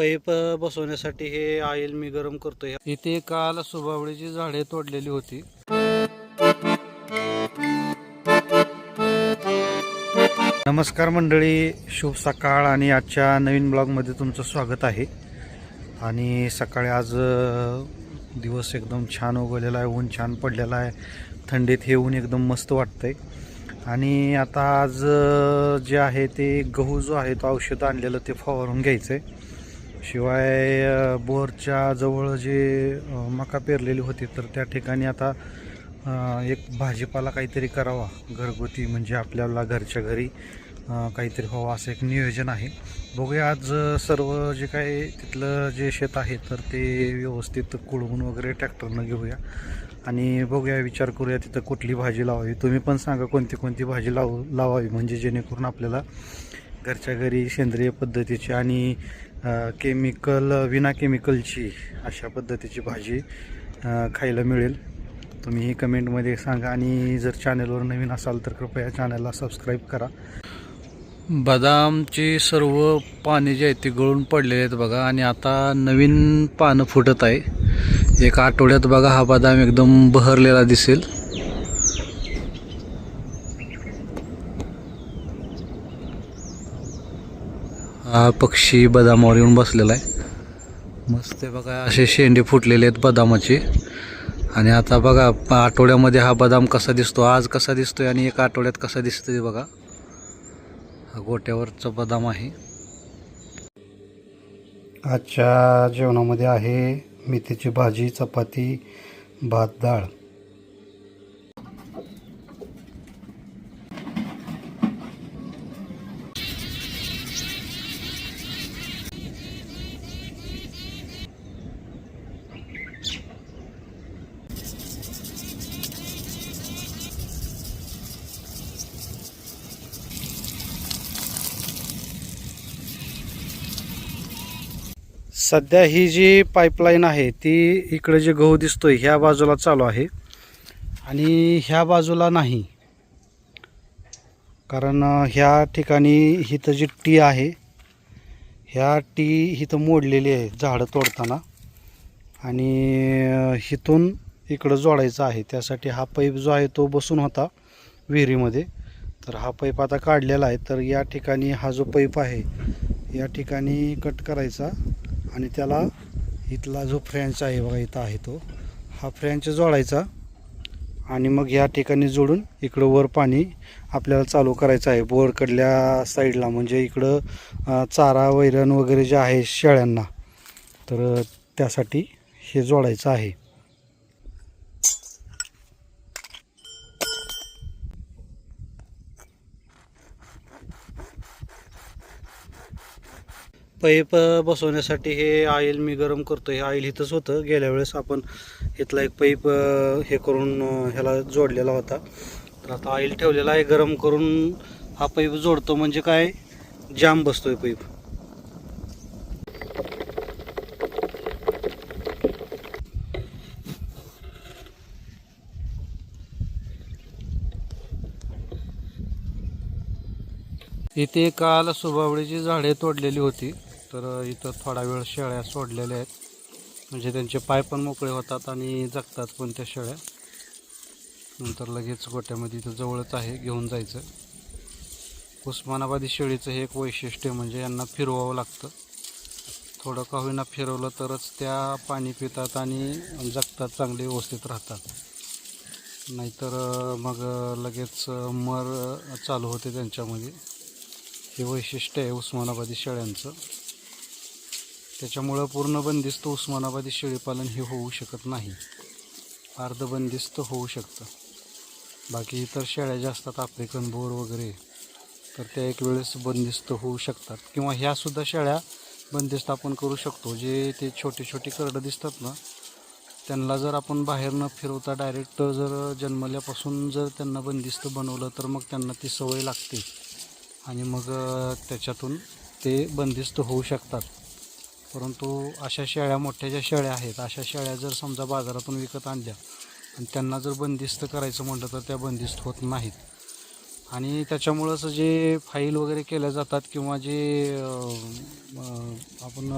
Pipe बसवण्यासाठी हे oil मी गरम करतोय. इथे काल सुबावळीची झाडे तोडलेली होती. नमस्कार मंडळी शुभ सकाळ आणि आजच्या नवीन ब्लॉगमध्ये तुमचं स्वागत आहे. आणि सकाळी आज दिवस एकदम छान उगवलेला आहे ऊन छान पडलेला आहे. थंडीत हे ऊन एकदम मस्त वाटतंय. आणि आता आज जे आहे ते गहू जो आहे तो औषध आणलेलं ते फवारून घ्यायचं आहे शिवाय बोरच्या जवळ जे मका पेरलेली होती तर त्या ठिकाणी आता एक भाजीपाला काहीतरी करावा. घरगुती म्हणजे आपल्याला घरच्या घरी काहीतरी व्हावं असं एक नियोजन आहे. बघूया आज सर्व जे काही तिथलं जे शेत आहे तर ते व्यवस्थित कुळवून वगैरे ट्रॅक्टरनं घेऊया. आणि बघूया विचार करूया तिथं कुठली भाजी लावावी. तुम्ही पण सांगा कोणती कोणती भाजी लावू लावावी म्हणजे जेणेकरून आपल्याला घरच्या घरी सेंद्रिय पद्धतीची आणि केमिकल विना केमिकलची अशा पद्धतीची भाजी खायला मिळेल. तुम्ही कमेंटमध्ये सांगा आणि जर चॅनलवर नवीन असाल तर कृपया चॅनलला सबस्क्राईब करा. बदामची सर्व पाने जे आहेत ती गळून पडलेले आहेत बघा आणि आता नवीन पानं फुटत आहे. एक आठवड्यात बघा हा बदाम एकदम बहरलेला दिसेल. हा पक्षी बदामावर येऊन बसलेला आहे. मस्त बघा असे शेंडे फुटलेले आहेत बदामाचे. आणि आता बघा आठवड्यामध्ये हा बदाम कसा दिसतो आज कसा दिसतोय आणि एका आठवड्यात कसा दिसतोय बघा. हा गोट्यावरचा बदाम आहे. आजच्या जेवणामध्ये आहे मेथीची भाजी चपाती भात डाळ. सध्या ही जी पाईपलाईन आहे ती इकडे जे गहू दिसतोय ह्या बाजूला चालू आहे. आणि ह्या बाजूला नाही. कारण ह्या ठिकाणी हिथं जी टी आहे ह्या टी हिथं मोडलेली आहे झाडं तोडताना. आणि हिथून इथून इकडं जोडायचं आहे. त्यासाठी हा पाईप जो आहे तो बसून होता विहिरीमध्ये. तर हा पाईप आता काढलेला आहे. तर या ठिकाणी हा जो पाईप आहे या ठिकाणी कट करायचा. आणि त्याला इथला जो फ्रँच आहे बघा इथं आहे तो. हा फ्रँच जोडायचा आणि मग या ठिकाणी जोडून इकडं वर पाणी आपल्याला चालू करायचं आहे. बोरकडल्या साईडला म्हणजे इकडं चारा वैरण वगैरे जे आहे शेळ्यांना तर त्यासाठी हे जोडायचं आहे. पाईप बसवण्यासाठी हे ऑइल मी गरम करतो हे ऑइल इथंच होतं. गेल्या वेळेस आपण इथला एक पाईप हे करून ह्याला जोडलेला होता. तर आता ऑइल ठेवलेला आहे. गरम करून हा पाईप जोडतो म्हणजे काय? जाम बसतोय पाईप. इथे काल सुबावळीची झाडे तोडलेली होती. तर इथं थोडा वेळ शेळ्या सोडलेल्या आहेत. म्हणजे त्यांचे पाय पण मोकळे होतात आणि जगतात पण त्या शेळ्या. नंतर लगेच गोट्यामध्ये इथं जवळच आहे घेऊन जायचं. उस्मानाबादी शेळीचं हे एक वैशिष्ट्य म्हणजे यांना फिरवावं लागतं. थोडं का होईना फिरवलं तरच त्या पाणी पितात आणि जगतात चांगले व्यवस्थित राहतात. नाहीतर मग लगेच मर चालू होते त्यांच्यामध्ये. हे वैशिष्ट्य आहे उस्मानाबादी शेळ्यांचं. त्याच्यामुळं पूर्ण बंदिस्त उस्मानाबादी शेळीपालन हे होऊ शकत नाही. अर्ध बंदिस्त होऊ शकतं. बाकी इतर शेळ्या ज्या असतात आफ्रिकन बोर वगैरे तर त्या एक वेळेस बंदिस्त होऊ शकतात. किंवा ह्यासुद्धा शेळ्या बंदिस्त आपण करू शकतो. जे ते छोटे छोटे करडं दिसतात ना त्यांना जर आपण बाहेर न फिरवता डायरेक्ट जर जन्मल्यापासून जर त्यांना बंदिस्त बनवलं तर मग त्यांना ती सवय लागते. आणि मग त्याच्यातून ते बंदिस्त होऊ शकतात. परंतु अशा शेळ्या मोठ्या ज्या शेळ्या आहेत अशा शेळ्या जर समजा बाजारातून विकत आणल्या आणि त्यांना जर बंदिस्त करायचं म्हटलं तर त्या बंदिस्त होत नाहीत. आणि त्याच्यामुळंच जे फाईल वगैरे केल्या जातात किंवा जे आपण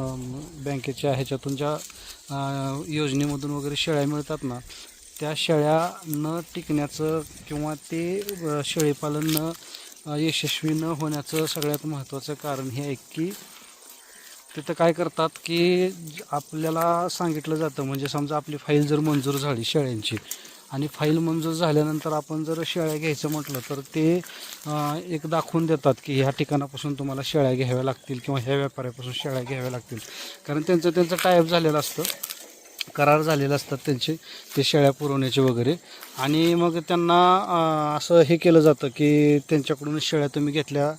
बँकेच्या ह्याच्यातून ज्या योजनेमधून वगैरे शेळ्या मिळतात ना त्या शेळ्या न टिकण्याचं किंवा ते शेळीपालन न यशस्वी न होण्याचं सगळ्यात महत्त्वाचं कारण हे आहे की तिथं काय करतात की आपल्याला सांगितलं जातं म्हणजे समजा आपली फाईल जर मंजूर झाली शेळ्यांची आणि फाईल मंजूर झाल्यानंतर आपण जर शेळ्या घ्यायचं म्हटलं तर ते एक दाखवून देतात की ह्या ठिकाणापासून तुम्हाला शेळ्या घ्याव्या लागतील किंवा ह्या व्यापाऱ्यापासून शेळ्या घ्याव्या लागतील. कारण त्यांचं त्यांचं टायअप झालेलं असतं करार झालेले असतात त्यांचे ते शेळ्या पुरवण्याचे वगैरे. आणि मग त्यांना असं हे केलं जातं की त्यांच्याकडून शेळ्या तुम्ही घेतल्या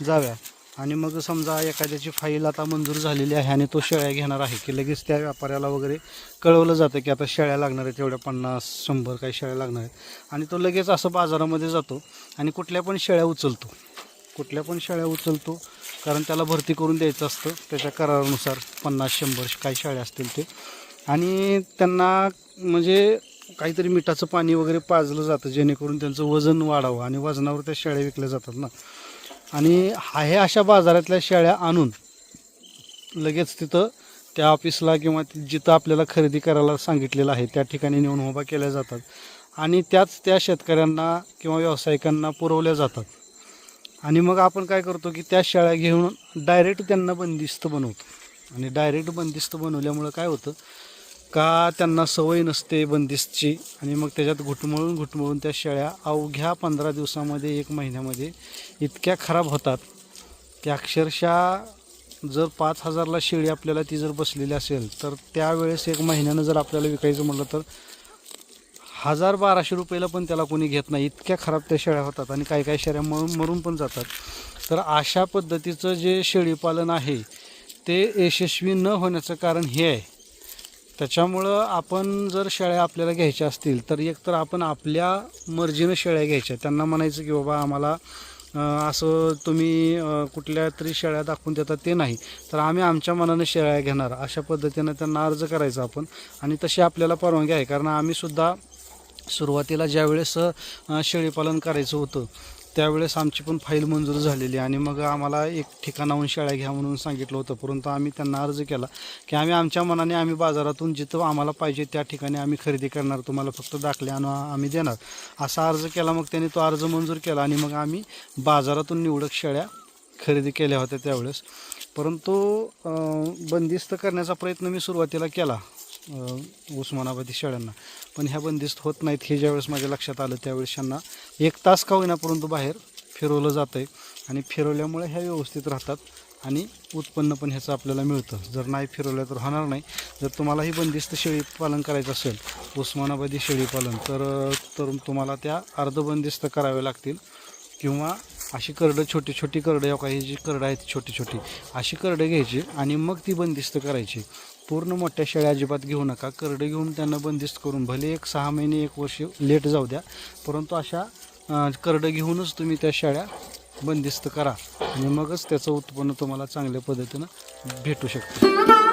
जाव्या. आणि मग समजा एखाद्याची फाईल आता मंजूर झालेली आहे आणि तो शेळ्या घेणार आहे की लगेच त्या व्यापाऱ्याला वगैरे कळवलं जातं की आता शेळ्या लागणार आहेत एवढ्या पन्नास शंभर काही शेळ्या लागणार आहेत. आणि तो लगेच असं बाजारामध्ये जातो आणि कुठल्या पण शेळ्या उचलतो. कुठल्या पण शेळ्या उचलतो कारण त्याला भरती करून द्यायचं असतं. त्याच्या करारानुसार पन्नास शंभर काही शेळ्या असतील ते. आणि त्यांना म्हणजे काहीतरी मिठाचं पाणी वगैरे पाजलं जातं जेणेकरून त्यांचं वजन वाढावं आणि वजनावर त्या शेळ्या विकल्या जातात ना. आणि हा हे अशा बाजारातल्या शेळ्या आणून लगेच तिथं त्या ऑफिसला किंवा जिथं आपल्याला खरेदी करायला सांगितलेलं आहे त्या ठिकाणी नेऊन उभा केल्या जातात. आणि त्याच त्या शेतकऱ्यांना किंवा व्यावसायिकांना पुरवल्या जातात. आणि मग आपण काय करतो की त्या शेळ्या घेऊन डायरेक्ट त्यांना बंदिस्त बनवतो. आणि डायरेक्ट बंदिस्त बनवल्यामुळं काय होतं का त्यांना सवय नसते बंदिस्तची? आणि मग त्याच्यात घुटमळून घुटमळून त्या शेळ्या अवघ्या पंधरा दिवसामध्ये एक महिन्यामध्ये इतक्या खराब होतात. की अक्षरशः जर पाच हजारला शेळी आपल्याला ती जर बसलेली असेल तर त्यावेळेस एक महिन्यानं जर आपल्याला विकायचं म्हटलं तर हजार बाराशे रुपयाला पण त्याला कोणी घेत नाही. इतक्या खराब त्या शेळ्या होतात आणि काही काही शेळ्या मरून मरून पण जातात. तर अशा पद्धतीचं जे शेळीपालन आहे ते यशस्वी न होण्याचं कारण हे आहे. त्याच्यामुळं आपण जर शेळ्या आपल्याला घ्यायच्या असतील तर एक तर आपण आपल्या मर्जीनं शेळ्या घ्यायच्या. त्यांना म्हणायचं की बाबा आम्हाला असं तुम्ही कुठल्या तरी शेळ्या दाखवून देतात ते नाही. तर आम्ही आमच्या मनानं शेळ्या घेणार. अशा पद्धतीनं त्यांना अर्ज करायचा आपण. आणि तशी आपल्याला परवानगी आहे. कारण आम्हीसुद्धा सुरुवातीला ज्यावेळेस शेळीपालन करायचं होतं त्यावेळेस आमची पण फाईल मंजूर झालेली आणि मग आम्हाला एक ठिकाणाहून शाळा घ्या म्हणून सांगितलं होतं. परंतु आम्ही त्यांना अर्ज केला की आम्ही आमच्या मनाने आम्ही बाजारातून जिथं आम्हाला पाहिजे त्या ठिकाणी आम्ही खरेदी करणार तुम्हाला फक्त दाखले आणून आम्ही देणार. असा अर्ज केला मग त्यांनी तो अर्ज मंजूर केला आणि मग आम्ही बाजारातून निवडक शेळ्या खरेदी केल्या होत्या त्यावेळेस. परंतु बंदिस्त करण्याचा प्रयत्न मी सुरुवातीला केला. उस्मानाबादी शेळ्यांना. पण ह्या बंदिस्त होत नाहीत हे ज्यावेळेस माझ्या लक्षात आलं त्यावेळेस त्यांना एक तास का होईना परंतु बाहेर फिरवलं जातं आहे आणि फिरवल्यामुळे ह्या व्यवस्थित राहतात आणि उत्पन्न पण ह्याचं आपल्याला मिळतं. जर नाही फिरवलं तर होणार नाही. जर तुम्हालाही बंदिस्त शेळी पालन करायचं असेल उस्मानाबादी शेळीपालन तर तर तुम्हाला त्या अर्धबंदिस्त करावे लागतील. किंवा अशी करडं छोटी छोटी करडं काही जी करडं आहेत छोटी छोटी अशी करडं घ्यायची आणि मग ती बंदिस्त करायची. पूर्ण मोठ्या शेळ्या अजिबात घेऊ नका. करडं घेऊन त्यांना बंदिस्त करून भले एक सहा महिने एक वर्ष लेट जाऊ द्या परंतु अशा करडं घेऊनच तुम्ही त्या शेळ्या बंदिस्त करा. आणि मगच त्याचं उत्पन्न तुम्हाला चांगल्या पद्धतीनं भेटू शकतं.